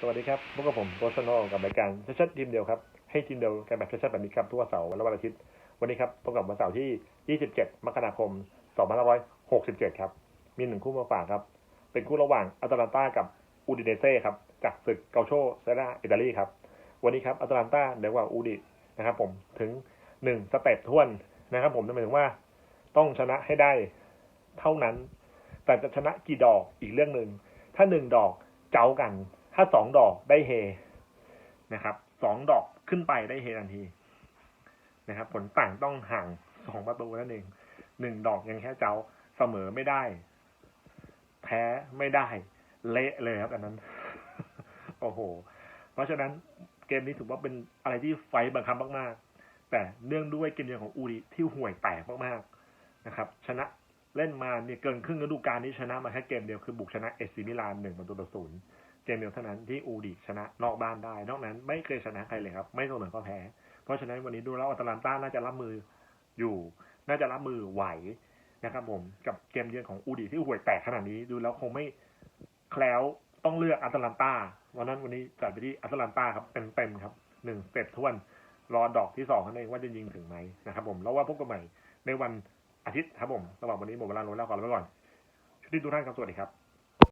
สวัสดีครับพบกับผมโรสโนกับรายการชัดๆทีมเดียวครับ ให้ทีมเดียวกันแบบชัดๆแบบนี้ครับทุกวันเสาร์และวันอาทิตย์ วันนี้ครับพบกับวันเสาร์ที่ 27 มกราคม 2567 ครับ มีหนึ่งคู่มาฝากครับ เป็นคู่ระหว่างอัตแลนตากับอูดิเนเซ่ครับ จากศึกเกาโชเซราอิตาลีครับ วันนี้ครับอัตแลนตาเหนือกว่าอูดินะครับผมถึงหนึ่งสเต็ปท้วนนะครับ ผมนั่นหมายถึงว่าต้องชนะให้ได้เท่านั้น แต่จะชนะกี่ดอกอีกเรื่องหนึ่งถ้าหนึ่งดอกเจ้ากัน ถ้าสองดอกได้เฮนะครับสองดอกขึ้นไปได้เฮทันทีนะครับ ผลต่างต้องห่างสองประตูนั่นเองหนึ่งดอกยังแค่เจ้าเสมอไม่ได้ แพ้ไม่ได้ เละเลยครับอันนั้น โอ้โห เพราะฉะนั้นเกมนี้ถือว่าเป็นอะไรที่ไฟบังคับมากๆ แต่เนื่องด้วยเกมเยือนของอูริที่ห่วยแตกมากๆนะครับ ชนะเล่นมาเนี่ยเกินครึ่งฤดูกาลนี้ชนะมาแค่เกมเดียวคือบุกชนะเอซิมิลานหนึ่งประตูต่อศูนย์ เกมเดียวเท่านั้นที่อูดิชนะนอกบ้านได้ นอกนั้นไม่เคยชนะใครเลยครับ ไม่เสมอก็แพ้ เพราะฉะนั้นวันนี้ดูแล้วอัตแลนต้าน่าจะรับมืออยู่ น่าจะรับมือไหวนะครับผมกับเกมเยือนของอูดิที่ห่วยแตกขนาดนี้ดูแล้วคงไม่แคล้วต้องเลือกอัตแลนต้าวันนั้นวันนี้จัดไปที่อัตแลนต้าครับเป็นเต็มๆครับหนึ่งสเต็ปทวนรอดอกที่สองนั่นเองว่าจะยิงถึงไหมนะครับผมแล้วว่าพบกันใหม่ในวันอาทิตย์ครับผมสำหรับวันนี้หมดเวลาลงแล้วขอลาไปก่อนชุดที่ทุกท่านครับสวัสดีครับ